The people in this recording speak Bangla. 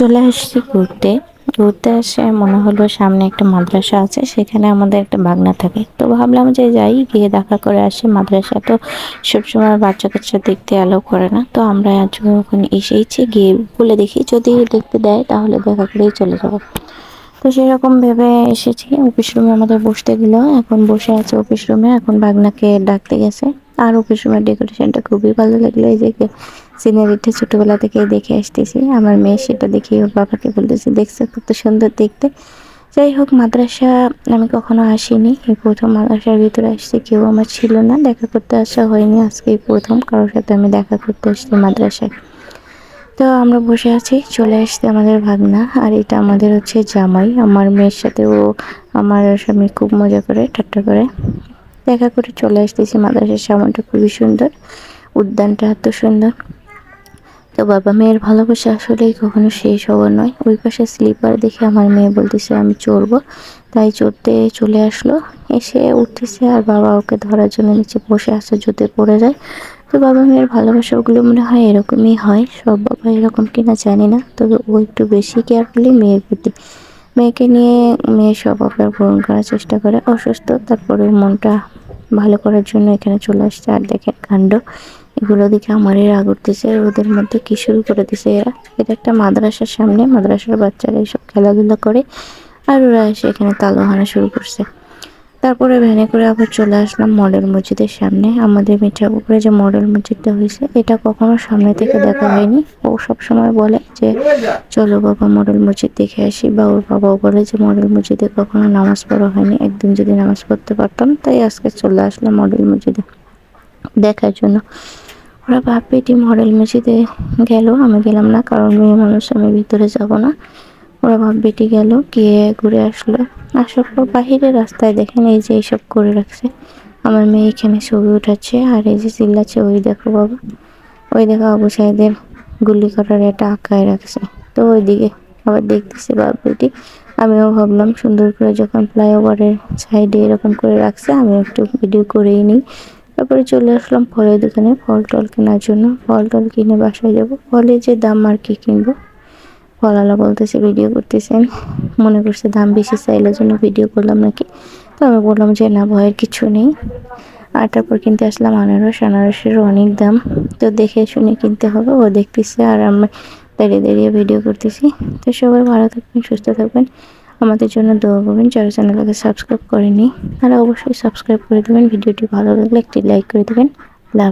চলে আসছি ঘুরতে। ঘুরতে এসে মনে হলো সামনে একটা মাদ্রাসা আছে, সেখানে আমাদের একটা বাগনা থাকে। তো ভাবলাম যে যাই, গিয়ে দেখা করে আসি মাদ্রাসা। তো সবসময় বাচ্চা কাচ্চা দেখতে অ্যালাউ করে না। তো আমরা যখন এসেইছি গিয়ে বলে দেখি, যদি দেখতে দেয়, তাহলে দেখা করেই চলে যাব। তো সেরকম ভেবে এসেছি অফিস রুমে আমাদের বসতে দিল এখন বসে আছে অফিস রুমে এখন বাগনাকে ডাকতে গেছে। আর অফিস রুমের ডেকোরেশনটা খুবই ভালো লাগল, এই যে সিনারিটা ছোটবেলা থেকে দেখে আসতেছি। আমার মেয়ে সেটা দেখে ওর বাবাকে বলতেছে, দেখছে কত সুন্দর দেখতে? যাই হোক, মাদ্রাসা আমি কখনো আসিনি। এই প্রথম মাদ্রাসার ভিতরে আসছি কেউ আমার ছিল না। দেখা করতে আসা হয়নি আজকে প্রথম। কারোর সাথে আমি দেখা করতে আসছি মাদ্রাসায়। তো আমরা বসে আছি, চলে আসছে আমাদের ভাগনা। আর এটা আমাদের হচ্ছে জামাই। আমার মেয়ের সাথে ও আমার স্বামী খুব মজা করে, ঠাট্টা করে। দেখা করে চলে আসতেছি মাদ্রাসার সামনটা। খুবই সুন্দর। উদ্যানটা এত সুন্দর। তো বাবা মেয়ের ভালোবাসা আসলেই কখনো শেষ হওয়ার নয়। ওই পাশে স্লিপার দেখে আমার মেয়ে বলতেছে, আমি চড়বো। তাই চড়তে চলে আসলো। এসে উঠতেছে আর বাবা ওকে ধরার জন্য নিচে বসে আসে জুতে পড়ে যায়। তো বাবা মেয়ের ভালোবাসা ওগুলো মনে হয় এরকমই হয়। সব বাবা এরকম কিনা জানি না, তবে ও একটু বেশি কেয়ারফুলি মেয়ের প্রতি, মেয়েকে নিয়ে মেয়ে সব অফার পূরণ করার চেষ্টা করে। অসুস্থ তারপরে মনটা ভালো করার জন্য এখানে চলে আসছে। আর দেখেন কাণ্ড। এগুলো দেখে আমারই রাগ উঠতেছে ওদের মধ্যে কি শুরু করে দিছে এরা? এটা একটা মাদ্রাসার সামনে, মাদ্রাসার বাচ্চারা এইসব খেলাধুলা করে আর ওরা এসে এখানে তালো হানা শুরু করছে। তারপরে ভ্যানে করে আবার চলে আসলাম মডেল মসজিদের সামনে। আমাদের মিঠা মিঠাপুকুরে যে মডেল মসজিদটা হয়েছে, এটা কখনো সামনে থেকে দেখা হয়নি। ও সব সময় বলে যে, চলো বাবা মডেল মসজিদ দেখে আসি। বা ওর বাবাও বলে যে মডেল মসজিদে কখনো নামাজ পড়া হয়নি। একদিন যদি নামাজ পড়তে পারতাম, তাই আজকে চলে আসলাম মডেল মসজিদে দেখার জন্য। ওরা বাপ বেটি মডেল মসজিদে গেল, আমি গেলাম না কারণ মেয়ে মানুষ, আমি ভিতরে যাব না। ওরা বাপ বেটি গেল, গিয়ে ঘুরে আসলো। আসার পর বাহিরে রাস্তায় দেখেন এই যে এইসব করে রাখছে। আমার মেয়ে এখানে ছবি উঠাচ্ছে, আর এই যে চিল্লাচ্ছে, ওই দেখো বাবা। ওই দেখো আবু সাইদের গুলি করার একটা আঁকায় রাখছে। তো ওইদিকে আবার দেখতেছে বাপ আমিও ভাবলাম সুন্দর করে যখন ফ্লাইওভারের সাইডে এরকম করে রাখছে আমি একটু ভিডিও করেই নিই। তারপরে চলে আসলাম ফলের দোকানে, ফল টল কেনার জন্য। ফল টল কিনে বাসায় যাব। ফলের যে দাম আর কি কিনবো? ফলালা বলতেছে, ভিডিও করতেছেন মনে করছে দাম বেশি, চাইলে জন্য ভিডিও করলাম নাকি? তো আমি বললাম যে, না ভয়ের কিছু নেই। আর তারপর কিনতে আসলাম আনারস। আনারসেরও অনেক দাম। তো দেখে শুনে কিনতে হবে, ও দেখতেছে আর আমি দাঁড়িয়ে দাঁড়িয়ে ভিডিও করতেছি। তো সবাই ভালো থাকবেন, সুস্থ থাকবেন। আমাদের জন্য দোয়া করবেন, যারা চ্যানেলটাকে সাবস্ক্রাইব করেনি তারা অবশ্যই সাবস্ক্রাইব করে দেবেন। ভিডিওটি ভালো লাগলে একটি লাইক করে দেবেন। লাভ